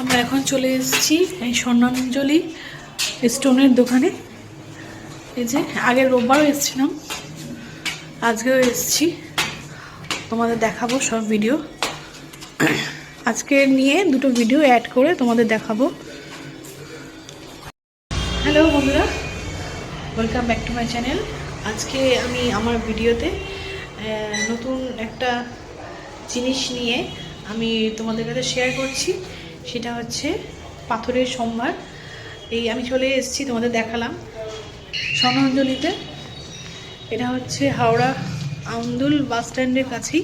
আমরা এখন চলে এসেছি এই স্বর্ণাঞ্জলি স্টোনের দোকানে। এই যে, আগের রোববারও এসেছিলাম। আজকেও এসেছি। তোমাদের দেখাবো সব ভিডিও আজকে নিয়ে দুটো ভিডিও অ্যাড করে তোমাদের দেখাবো। হ্যালো বন্ধুরা welcome back to my channel আজকে আমি আমার ভিডিওতে নতুন একটা জিনিস নিয়ে আমি তোমাদের কাছে শেয়ার করছি। সেটা হচ্ছে পাথরের সোমবার এই আমি চলে এসেছি, তোমাদের দেখালাম স্বর্ণাঞ্জলিতে। এটা হচ্ছে হাওড়া আন্দুল বাস স্ট্যান্ডের কাছেই।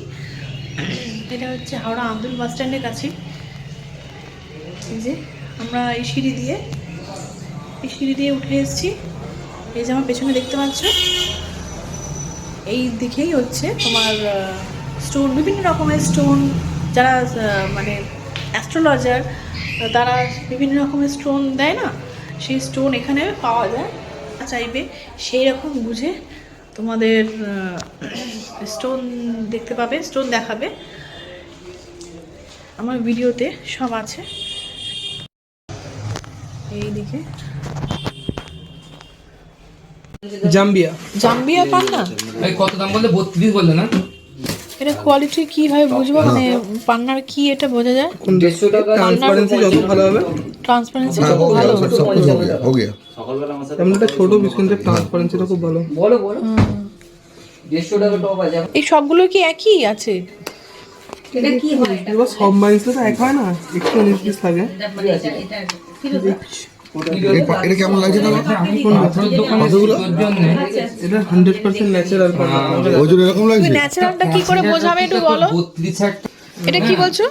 এটা হচ্ছে হাওড়া আন্দুল বাস স্ট্যান্ডের কাছেই। যে আমরা এই সিঁড়ি দিয়ে, এই সিঁড়ি দিয়ে উঠে এসেছি। এই যে আমার পেছনে দেখতে পাচ্ছ? এই দিকেই হচ্ছে তোমার স্টোন বিভিন্ন রকমের স্টোন যারা মানে অ্যাস্ট্রোলজার তারা বিভিন্ন রকমের স্টোন দেয় না? সেই স্টোন এখানে পাওয়া যায়। চাইবে সেই রকম বুঝে তোমাদের স্টোন দেখতে পাবে স্টোন দেখাবে। আমার ভিডিওতে সব আছে। এই দিকে। জাম্বিয়া। জাম্বিয়া পান না এই কত দাম বললে? বত্রিশ বললে না? এটা কোয়ালিটি কি হয় বুঝব? হ্যাঁ। মানে পান্নার কি এটা বোঝা যায়? ট্রান্সপারেন্সি যত ভালো হবে। ট্রান্সপারেন্সি হ্যাঁ, যত ভালো হবে। সব কিছু হবে। হয়ে গেছে সকালবেলা আমার সাথে একটা ছোট বিস্কুটের ট্রান্সপারেন্সিটা খুব ভালো। বলো বলো। 150 টাকা টপ আছে। এই সবগুলো কি একই আছে? এটা কি হয়? এটা সব মাইন্সে তো এক হয় না। একটু উনিশ পিস থাকে এটা- এটা কেমন লাগছে তাহলে? কতগুলো? এটা হান্ড্রেড পার্সেন্ট ন্যাচারাল ওজন এরকম লাগছে? ন্যাচারালটা কি করে বোঝাবে একটু বলো? এটা কি বলছো?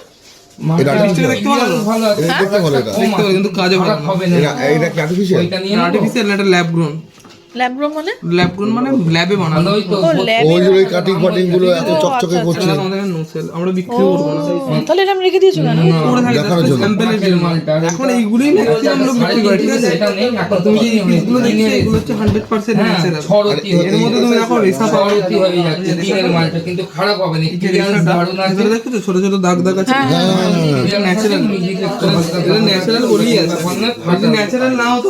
এটা artificial? দেখতে ভালো। ভালো আছে এটা দেখতে ভালো এটা। দেখতে ভালো, কিন্তু কাজে ভালো হবে না। এটা এটা নিয়ে নেব। আর্টিফিশিয়াল এটা ল্যাব গ্রোন ল্যাব্রো মানে? ল্যাব গ্রোন মানে ল্যাবে বানানো। ভালোই তো ওই ওই কাটিং ফাটিংগুলো এত চকচকে করছে। আমাদের নো সেল আমরা বিক্রি করব না। তাহলে এটা রেখে দিয়েছ কেন করে থাকে স্যাম্পলের জন্য। মালটা। এখন এইগুলোই ম্যাক্সিমাম লোক বিক্রি করে ঠিক আছে? এটা নেই এখন তুমি যে এই দেখছ এগুলো হচ্ছে হান্ড্রেড পার্সেন্ট হ্যাঁ ন্যাচারাল ছড়তি এর মধ্যে তুমি দেখো রেশা পাওয়া হয়ে যাচ্ছে। দিনের মালটা কিন্তু খারাপ হবে না ক্লিয়ারেন্স দারুণ আছে। দেখো তো ছোট ছোট দাগ দাগ আছে? এটা ন্যাচারাল এটা ন্যাচারাল বলি আছে ন্যাচারাল না হতো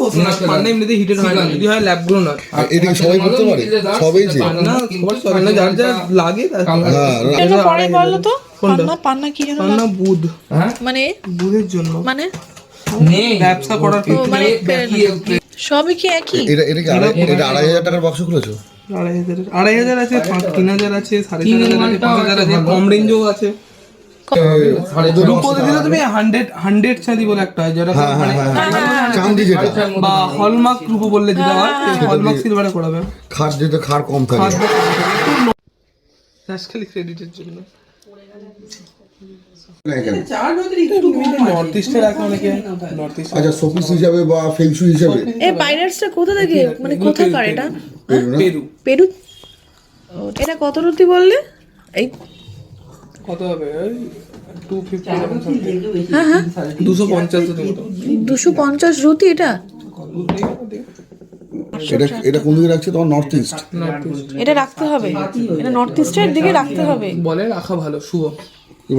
না এমনিতে হিটেড হয় না। যদি হয় ল্যাব গ্রোন হয় এদিকে সবাই করতে পারে। সবাই যে না সবার না যার যার লাগে হ্যাঁ পরে বলো তো? পান্না পান্না কি যেন পান্না বুধ। হ্যাঁ? মানে? বুধের জন্য। মানে? ব্যবসা করার মানে সবই কি একই? এটা এটা কি আড়াই এটা আড়াই হাজার টাকার বাক্স খুলেছো? আড়াই হাজার আড়াই হাজার আছে তিন হাজার আছে সাড়ে তিন হাজার আছে পাঁচ হাজার আছে কম রেঞ্জও আছে। রূপোতে দিলে তুমি হান্ড্রেড হান্ড্রেড চাঁদি বলে একটা হয় যেটা হ্যাঁ হ্যাঁ চাঁদি যেটা। বা হলমার্ক রূপো বললে যেটা হলমার্ক সিলভারে করাবে। খাট যেটা খার কম থাকে। খালি ক্রেডিটের জন্য। না, এখানে। নর্থ ইস্টে রাখে অনেকে। নর্থ ইস্ট আচ্ছা শোপিস হিসাবে বা ফেংশু হিসাবে? এই পাইরেটসটা কোথা থেকে? মানে কোথাকার এটা? Peru Peru. পেরু? এটা কত রুটি বললে? এই কত হবে? ওই টু ফিফটি হ্যাঁ হ্যাঁ। দুশো পঞ্চাশ দুশো পঞ্চাশ রুটি এটা? এটা এটা কোন দিকে রাখছে? তোমার নর্থ ইস্ট এটা রাখতে হবে। এটা নর্থ ইস্টের দিকে রাখতে হবে। বলে রাখা ভালো শুভ।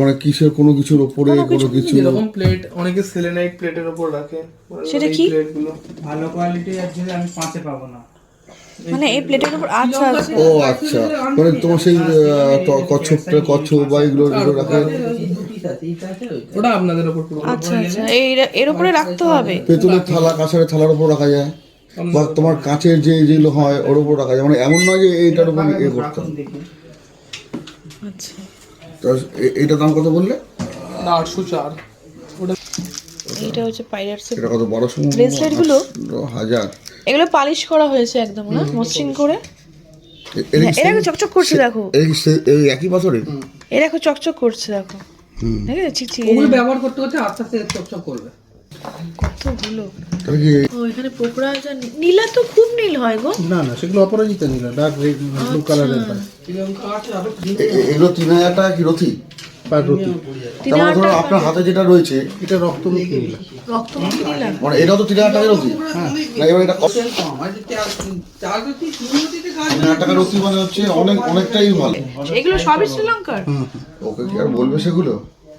মানে কিসের কোনো কিছুর ওপরে কোনো কিছু যেরকম প্লেট অনেকে সেলেনাইট প্লেটের উপর রাখে। সেটা কি? প্লেটগুলো ভালো কোয়ালিটি আছে আমি পাঁচে পাবো না। মানে এই প্লেটের উপর আচ্ছা ও আচ্ছা। মানে তোমার সেই কচ্ছপটা কচ্ছপ বা এগুলো এগুলো রাখে? ওটা আপনাদের উপর পুরো আচ্ছা আচ্ছা। এই এর উপরে রাখতে হবে। পেতলের থালা কাঁসারের থালার উপর রাখা যায়? বা তোমার কাঁচের যে যেগুলো হয় ওর উপর রাখা যায়? মানে এমন নয় যে এইটার উপর এ করতাম আচ্ছা। তো এইটার দাম কত বললে? আটশো চার। এইটা হচ্ছে পাইরেটসের এটা কত বারোশো? Bracelet গুলো? হাজার। এগুলো পালিশ করা হয়েছে একদম না? মসৃণ করে এরা চকচক করছে দেখো। এই এই একই পাথরের এ দেখো চকচক করছে দেখো। দেখেছ চিকচিক ওগুলো ব্যবহার করতে করতে আস্তে আস্তে চকচক করবে। কতগুলো তাহলে কি ও এখানে পোকরা যা নীলা তো খুব নীল হয় গো। না না সেগুলো অপরাজিতা নিল ডার্ক ব্লু কালারের হয়। এগুলো তিন হাজার টাকা কি রথি? পার রুটি তিন তার মানে হাজার ধরো আপনার হাতে যেটা রয়েছে এটা রক্তমুখী নীলা রক্তমুখী নীলা মানে এটাও তো তিন হাজার টাকা রথি না এবার এটা কত? তিন হাজার মানে হচ্ছে অনেক অনেকটাই ভালো। এগুলো সবই শ্রীলঙ্কার? ওকে কি আর বলবে সেগুলো?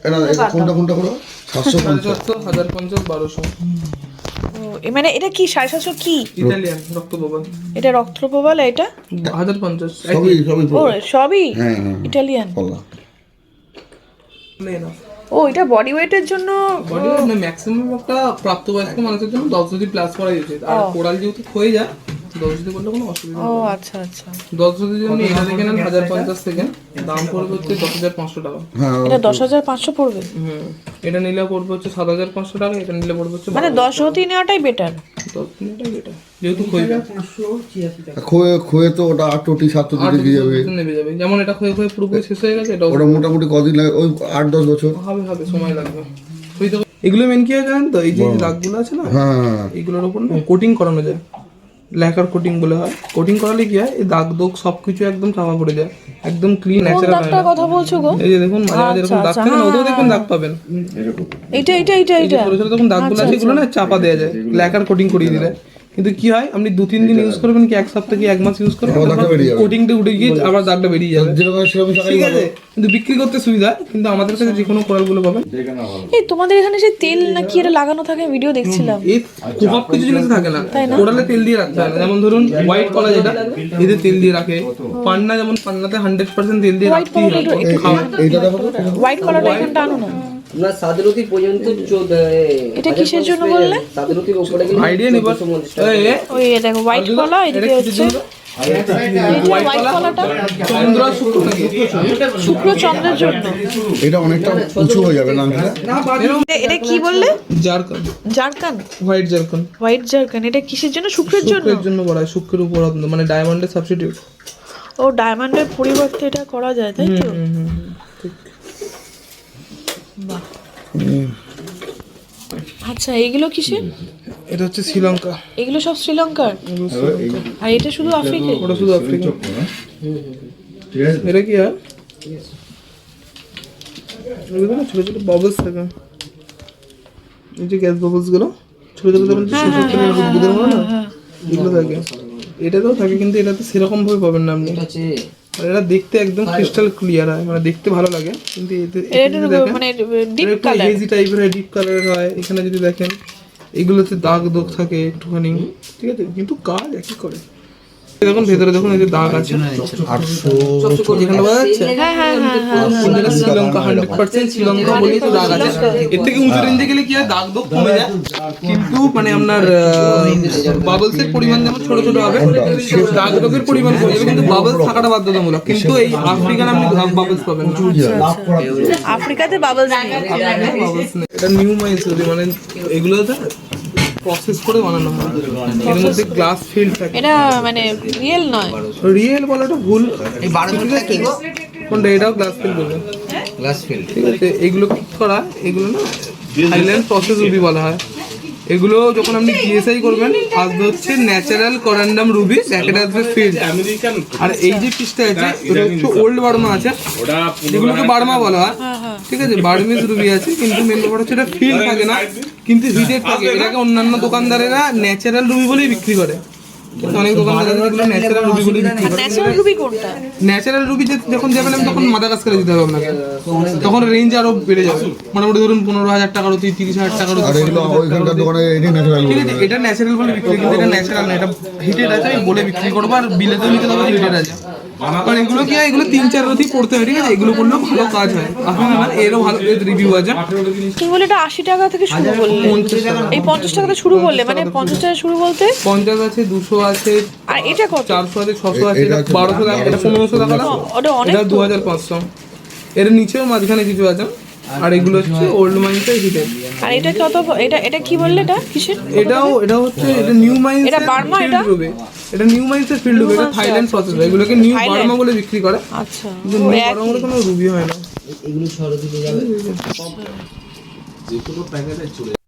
এটা এটা কোনটা কোনটা করো সাতশো পঞ্চাশ। হাজার পঞ্চাশ বারোশো। ও, মানে এটা কি সাড়ে সাতশো কি? ইটালিয়ান রক্ত প্রবাল এটা রক্তপ্রবাল এটা? হাজার পঞ্চাশ সবই সবই হ্যাঁ হ্যাঁ ইটালিয়ান? ও এটা বডি ওয়েটের জন্য বডি মানে ম্যাক্সিমাম একটা প্রাপ্তবয়স্ক মানুষের জন্য দশ যদি প্লাস করা উচিত আর কোরাল যেহেতু ক্ষয়ে যায় দশ যদি করলে কোনো অসুবিধা ও আচ্ছা আচ্ছা। দশ যদি আপনি এটা থেকে নেন হাজার পঞ্চাশ থেকে। দাম পড়বে হচ্ছে দশ হাজার পাঁচশো টাকা। হ্যাঁ এটা দশ হাজার পাঁচশো পড়বে? হুম। এটা নিলে পড়বে হচ্ছে সাত হাজার পাঁচশো টাকা এটা নিলে পড়বে হচ্ছে মানে দশ হতি নেওয়াটাই বেটার দশ এটা যেহেতু খোয়ে খোয়ে তো ওটা আট দিকে যাবে। যেমন এটা পুরোপুরি শেষ হয়ে গেছে ওটা মোটামুটি কদিন লাগে ওই আট দশ বছর। হবে হবে সময় লাগবে। এগুলো মেন কি হয় জানেন তো? এই যে দাগগুলো আছে না? হ্যাঁ। এইগুলোর উপর না কোটিং করানো যায়। ল্যাকার কোটিং বলে হয়। কোটিং করালে কি হয়? এই দাগ দোগ সবকিছু একদম চাপা পড়ে যায়। একদম ক্লিন ন্যাচারাল হয় দাগটার কথা বলছো গো? এই যে দেখুন মাঝে মাঝে এরকম দাগ থাকে না ওতেও দেখুন দাগ পাবেন। এরকম এটা এটা এটা এটা ছোট ছোট তখন দাগগুলো আছে এগুলো না চাপা দেয়া যায়। ল্যাকার কোটিং করিয়ে দিলে। কিন্তু কি হয়? আপনি দু তিন দিন ইউজ করবেন কি এক সপ্তাহ কি এক মাস ইউজ করবেন? কোটিংটা উঠে গিয়ে আবার দাগটা বেরিয়ে যাবে। যেরকম সেরকম টাকাই ঠিক আছে? কিন্তু বিক্রি করতে সুবিধা কিন্তু আমাদের কাছে যে কোনো কোরালগুলো পাবেন। এই তোমাদের এখানে যে তেল না কি এটা লাগানো থাকে? ভিডিও দেখছিলাম। এই সব কিছু জিনিস থাকে না। কোরালে তেল দিয়ে রাখতে হয় যেমন ধরুন হোয়াইট কলা যেটা এতে তেল দিয়ে রাখে। পান্না যেমন পান্নাতে হান্ড্রেড পার্সেন্ট তেল দিয়ে রাখতে হয়। এইটা দেখো হোয়াইট কালারটা এখানটা আনো না। সাদরতি পর্যন্ত এটা কিসের জন্য বললে? সাদরতির উপরে গেলে আইডিয়া এই, ওই দেখো হোয়াইট কলা এদিকে হচ্ছে এটা অনেকটা উঁচু হয়ে যাবে না? এটা- কি বললে? Zircon. Zircon? White zircon. White zircon এটা কিসের জন্য? শুক্রের জন্য? শুক্রের জন্য বলা হয় শুক্রের উপর মানে ডায়মন্ডের সাবস্টিটিউট ও ডায়মন্ডের পরিবর্তে এটা করা যায় তাই তো? আচ্ছা এগুলো কিসের? এটা হচ্ছে শ্রীলঙ্কা। এগুলো সব শ্রীলঙ্কার? আর এটা শুধু আফ্রিকা? ওটা শুধু আফ্রিকা। এটা কি হয় না ছোট ছোট বাবলস থাকে। এই যে গ্যাস বাবলসগুলো ছোট ছোট যেমন মতো না? এগুলো থাকে। এটাতেও থাকে কিন্তু এটাতে সেরকম ভাবে পাবেন না আপনি। আর এটা দেখতে একদম ক্রিস্টাল ক্লিয়ার হয় মানে দেখতে ভালো লাগে। কিন্তু এতে মানে ডিপ কালার হেজি টাইপের হয় ডিপ কালারের হয়। এখানে যদি দেখেন এগুলোতে দাগ দোগ থাকে একটুখানি। ঠিক আছে? কিন্তু কাজ একই করে। দেখুন ভেতরে দেখুন এই যে দাগ আছে। শ্রীলঙ্কা হান্ড্রেড পার্সেন্ট শ্রীলঙ্কা বলেই তো দাগ আছে এর থেকে উঁচু রেঞ্জে গেলে কি হয়? দাগ দোগ কমে যায়। কিন্তু মানে আপনার বাবলস এর পরিমাণ যেমন ছোট ছোট হবে দাগ দোগের পরিমাণ কমে যাবে কিন্তু বাবলস থাকাটা বাধ্যতামূলক। কিন্তু এই আফ্রিকান আপনি বাবলস পাবেন। আফ্রিকাতে বাবলস নেই। এটা নিউ মাইসুরি মানে এগুলোতে? প্রসেস করে বানানো হয়। এর মধ্যে গ্লাস ফিল্ড থাকে। এটা মানে রিয়েল নয়। রিয়েল বলাটা ভুল। ঠিক আছে? কোনটা? এটাও গ্লাস ফিল্ড বলবে গ্লাস ফিল্ড ঠিক আছে? এগুলো কি করা? এগুলো না থাইল্যান্ড প্রসেস রুবি বলা হয়। এগুলো যখন আপনি জিএসআই করবেন আসবে হচ্ছে ন্যাচারাল করান্ডাম রুবি প্যাকেট আসবে ফিল্ড আর এই যে পিসটা আছে এটা হচ্ছে ওল্ড বার্মা আছে। যেগুলোকে বার্মা বলা হয়। ঠিক আছে বার্মিজ রুবি আছে কিন্তু মেন ব্যাপার হচ্ছে এটা ফিল্ড থাকে না কিন্তু হিটেড থাকে। এটাকে অন্যান্য দোকানদারেরা ন্যাচারাল রুবি বলেই বিক্রি করে। অনেক ন্যাচারাল রুবি বলে বিক্রি করে। ন্যাচারাল রুবি কোনটা? ন্যাচারাল রুবি যে যখন যাবেন আমি তখন মাদাগাস্কারে যেতে হবে আপনাকে। তখন রেঞ্জ আরও বেড়ে যাবে। মোটামুটি ধরুন পনেরো হাজার টাকার অতি তিরিশ হাজার টাকার অতি ওইখানকার দোকানে ঠিক আছে এটা ন্যাচারাল বলে বিক্রি কিন্তু এটা ন্যাচারাল না এটা হিটেড আছে আমি বলে বিক্রি করব আর বিলেতেও নিতে হবে হিটেড আছে। কারণ এগুলো কি হয়? এগুলো তিন চার রতি পড়তে হয় ঠিক আছে? এগুলো করলেও ভালো কাজ হয়। আপনার আমার এরও ভালো রিভিউ আছে। তুমি বলে এটা আশি টাকা থেকে শুরু করলে এই পঞ্চাশ টাকা থেকে শুরু করলে মানে পঞ্চাশ টাকা শুরু বলতে? পঞ্চাশ আছে দুশো আছে আর এটা কত? চারশো আছে ছশো আছে বারোশো টাকা এটা পনেরোশো টাকা না? ওটা অনেক দু হাজার পাঁচশো। এর নিচেও মাঝখানে কিছু আছে। আর এগুলো হচ্ছে ওল্ড মাইন্সের হিটেড আর এটা কত এটা এটা কি বললে এটা? কিসের? এটাও এটা হচ্ছে এটা নিউ মাইন্স এটা বার্মা এটা? এটা নিউ মাইন্সের ফিল্ড রুবি এটা থাইল্যান্ড প্রসেস এগুলোকে নিউ বার্মা বলে বিক্রি করে। আচ্ছা। কিন্তু নিউ বার্মা বলে কোনো রুবি হয় না। এগুলো সরদিতে যাবে?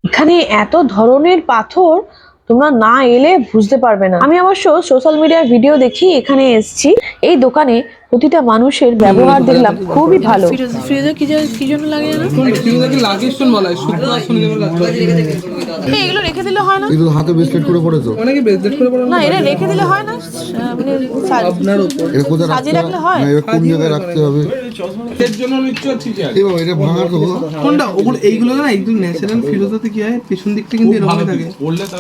এখানে এত ধরনের পাথর তোমরা না এলে বুঝতে পারবে না। আমি অবশ্য সোশ্যাল মিডিয়ার ভিডিও দেখি এখানে এসছি। এই দোকানে প্রতিটা মানুষের ব্যবহার দেখলাম খুবই ভালো। ফ্রিজ কি কি জন্য লাগে না? বলা এগুলো রেখে দিলে হয় না? এগুলো হাতে ব্রেসলেট করে পড়েছো? অনেকে ব্রেসলেট করে পড়ে না। এটা রেখে দিলে হয় না? মানে আপনার উপর। এটা কোথায় রাখতে সাজিয়ে রাখলে হয়? না এবার কোন জায়গায় রাখতে হবে। এর জন্য নিচ্ছ ঠিক আছে এই বাবা এটা ভাঙা তো কোনটা? ওগুলো এইগুলো না একদম ন্যাচারাল ফিলোসফি কি হয়? পেছন দিকটা কিন্তু এরকমই থাকে।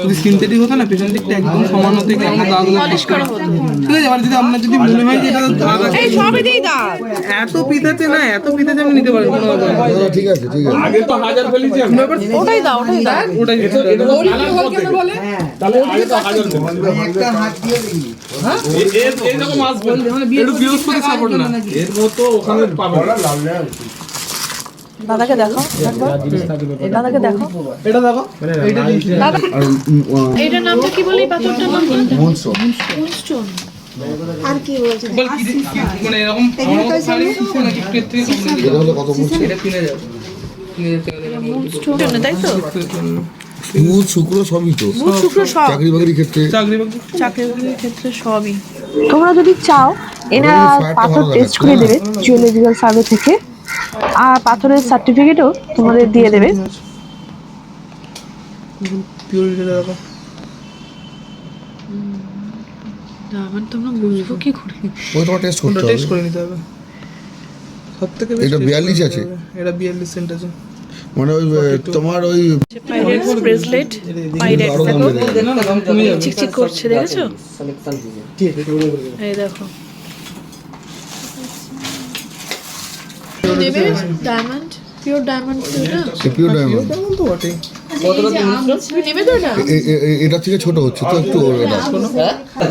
যদি সিনথেটিক হতো না পেছন দিকটা একদম সমান হতে গিয়ে আমরা দাগগুলো ঠিক করা হতো। ঠিক আছে এবার যদি আপনার যদি মনে হয় যে এটা দাগ আছে সবই দিই দাগ এত পিত আছে না এত পিত আছে আমি নিতে পারব কোনো ব্যাপার না। দাদা, ঠিক আছে ঠিক আছে। আগে তো হাজার ফেলেছি আমি ওটাই দাও ওটাই দাও। ওটাই বলে একটু বৃহস্পতি সাপোর্ট না দাদাকে দেখাও একবার দাদাকে দেখো। এটা দেখো। এইটা আর উম, আহ, এইটার নামটা কি বলি? পাথরটার নাম মনস্টোন। মুনস্টোন বল কি কি- মানে এরকম একটু এর? এটা হলে কত বলছে এটা কিনে যাবে কিনে যেতে মুনস্টোন তাই তো? বুধ শুক্র সবই তো। বুধ শুক্র সব চাকরি বাকরির ক্ষেত্রে। চাকরি বাকরি? চাকরি বাকরির ক্ষেত্রে সবই। তোমরা যদি চাও এনারা পাথর টেস্ট করে দেবে জিওলজিক্যাল সার্ভে থেকে। আর পাথরের সার্টিফিকেটও তোমাদের দিয়ে দেবে। পিওরিটি দেখো তোমরা বুঝব কি করে? টেস্ট কোনটা টেস্ট করে নিতে হবে। সব থেকে এটা 42 আছে? এটা বিয়াল্লিশ সেন্ট আছে। মানে ওই তোমার ওই পাইরেটস ব্রেসলেট পাইরেটস দেখো। চিকচিক করছে দেখেছ? এই দেখো। ডায়মন্ড পিওর ডায়মন্ড না? পিওর ডায়মন্ড তো বটেই। এটা? এটা থেকে ছোট হচ্ছে তো একটু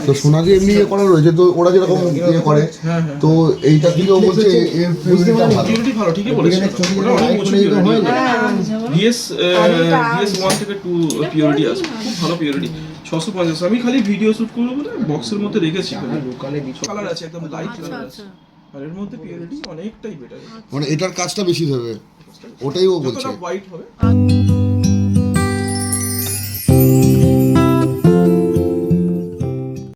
তো সোনা দিয়ে এমনি ইয়ে করা রয়েছে তো ওরা যেরকম ইয়ে করে তো এইটা থেকেও বলছে ভালো ঠিকই বলেছ। ওয়ান থেকে টু পিউরিটি আসবে। খুব ভালো পিউরিটি ছশো পঞ্চাশ। আমি খালি ভিডিও শুট করব বলে বক্সের মধ্যে রেখেছি। কালার আছে একদম লাইট কালার আছে। আর এর মধ্যে পিউরিটি অনেকটাই বেটার মানে এটার কাজটা বেশি হবে ওটাই ও বলছে। হোয়াইট হবে।